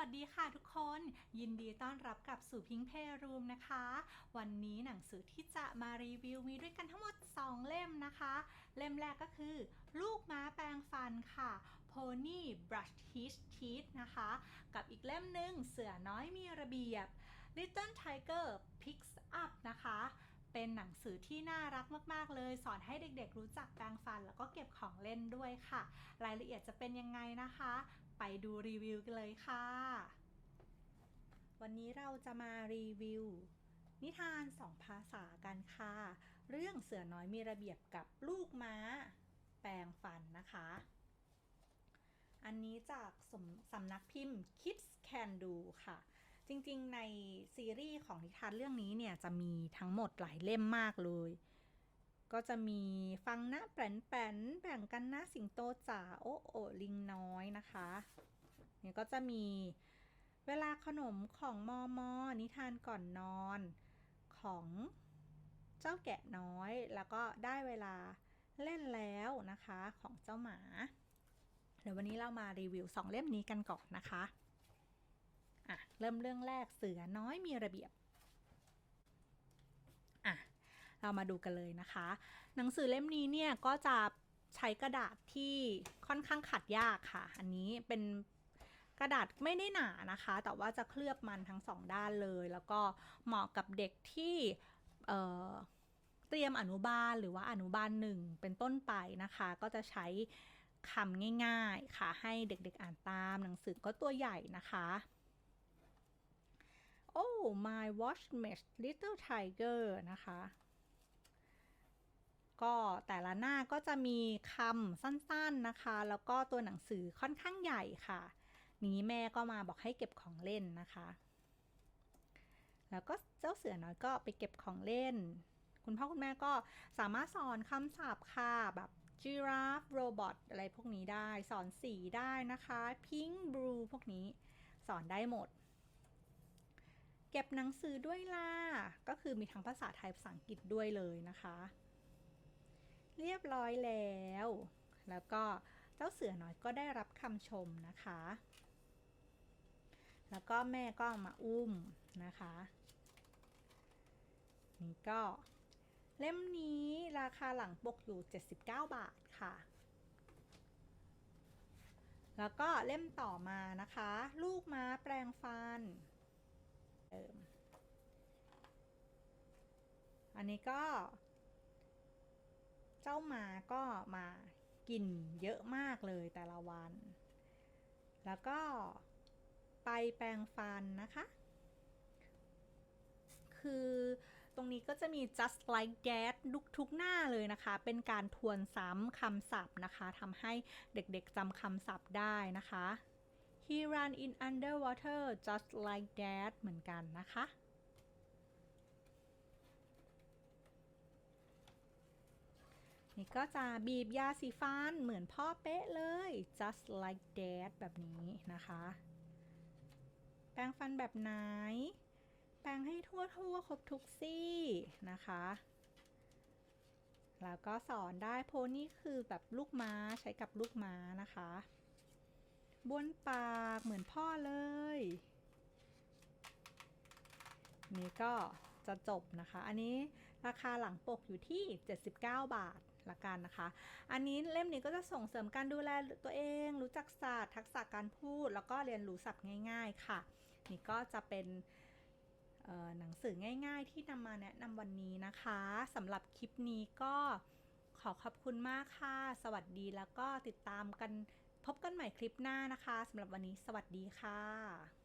วัสดีค่ะทุกคน ยินดีต้อนรับกลับสู่พิงเพรูมนะคะ วันนี้หนังสือที่จะมารีวิวมีด้วยกันทั้งหมด 2 เล่มนะคะ เล่มแรกก็คือ ลูกม้าแปรงฟันค่ะ Pony Brush His Teeth นะคะ กับอีกเล่มหนึ่งเสือน้อยมีระเบียบ Little Tiger Picks Up นะคะ เป็นหนังสือที่น่ารักมาก ๆ เลย สอนให้เด็กๆ รู้จักแปรงฟันแล้วก็เก็บของเล่นด้วยค่ะ รายละเอียดจะเป็นยังไงนะคะ ไปดูรีวิวกันเลยค่ะ วันนี้เราจะมารีวิว นิทานสองภาษากันค่ะ เรื่องเสือน้อยมีระเบียบกับลูกม้า แปรงฟันนะคะ อันนี้จากสำสำนักพิมพ์ Kids Can Do ค่ะ จริงๆ ในซีรีส์ของนิทานเรื่องนี้เนี่ยจะมีทั้งหมดหลายเล่มมากเลย ก็จะมีฟังนะแปลนแปลนแบ่งกันนะสิงโตจ๋าโอโอลิงน้อยนะคะเนี่ยก็จะมีเวลาขนมของมอมอนิทานก่อนนอนของเจ้าแกะน้อย แล้วก็ได้เวลาเล่นแล้วนะคะของเจ้าหมา เดี๋ยววันนี้เรามารีวิวสองเล่มนี้กันก่อนนะคะ อะเริ่มเรื่องแรกเสือน้อยมีระเบียบอะเรามาดูกันเลยนะคะ หนังสือเล่มนี้เนี่ยก็จะใช้กระดาษที่ค่อนข้างขัดยากค่ะ อันนี้เป็นกระดาษไม่ได้หนานะคะ แต่ว่าจะเคลือบมันทั้งสองด้านเลย แล้วก็เหมาะกับเด็กที่เเตรียมอนุบาลหรือว่าอนุบาลหนึ่งเป็นต้นไปนะคะ ก็จะใช้คำง่าย ๆ ค่ะ ให้เด็กๆอ่านตาม หนังสือก็ตัวใหญ่นะคะ Oh my watch mesh little tiger นะคะ ก็แต่ละหน้าก็จะมีคำสั้นๆนะคะ แล้วก็ตัวหนังสือค่อนข้างใหญ่ค่ะนี้แม่ก็มาบอกให้เก็บของเล่นนะคะ แล้วก็เจ้าเสือน้อยก็ไปเก็บของเล่น คุณพ่อคุณแม่ก็สามารถสอนคำศัพท์ค่ะแบบ giraffe robot อะไรพวกนี้ได้ สอนสีได้นะคะ pink blue พวกนี้สอนได้หมด เก็บหนังสือด้วยล่ะ ก็คือมีทั้งภาษาไทยภาษาอังกฤษด้วยเลยนะคะ เรียบร้อยแล้ว แล้วก็เจ้าเสือน้อยก็ได้รับคำชมนะคะ แล้วก็แม่ก็มาอุ้มนะคะ นี่ก็เล่มนี้ราคาหลังปกอยู่ 79 บาทค่ะ แล้วก็เล่มต่อมานะคะ ลูกม้าแปลงฟัน อันนี้ก็ เจ้าหมาก็มากินเยอะมากเลยแต่ละวัน แล้วก็ไปแปรงฟันนะคะ คือตรงนี้ก็จะมี just like that ทุกทุกหน้าเลยนะคะ เป็นการทวนซ้ำคำศัพท์นะคะทำให้เด็กๆจำคำศัพท์ได้นะคะ he ran in underwater just like that เหมือนกันนะคะ นี่ก็จะบีบยาสีฟันเหมือนพ่อเป๊ะเลย just like that แบบนี้นะคะ แปรงฟันแบบไหน แปรงให้ทั่วทั่วครบทุกซี่นะคะแล้วก็สอนได้โพนี่คือแบบลูกม้าใช้กับลูกม้านะคะ บ้วนปากเหมือนพ่อเลย นี่ก็จะจบนะคะ อันนี้ราคาหลังปกอยู่ที่ 79 บาทละกันนะคะ อันนี้เล่มนี้ก็จะส่งเสริมการดูแลตัวเอง รู้จักศาสตร์ ทักษะการพูด แล้วก็เรียนรู้ศัพท์ง่าย ๆ ค่ะ นี่ก็จะเป็นหนังสือง่าย ๆ ที่นำมาแนะนำวันนี้นะคะสำหรับคลิปนี้ก็ขอขอบคุณมากค่ะ สวัสดีแล้วก็ติดตามกัน พบกันใหม่คลิปหน้านะคะสำหรับวันนี้สวัสดีค่ะ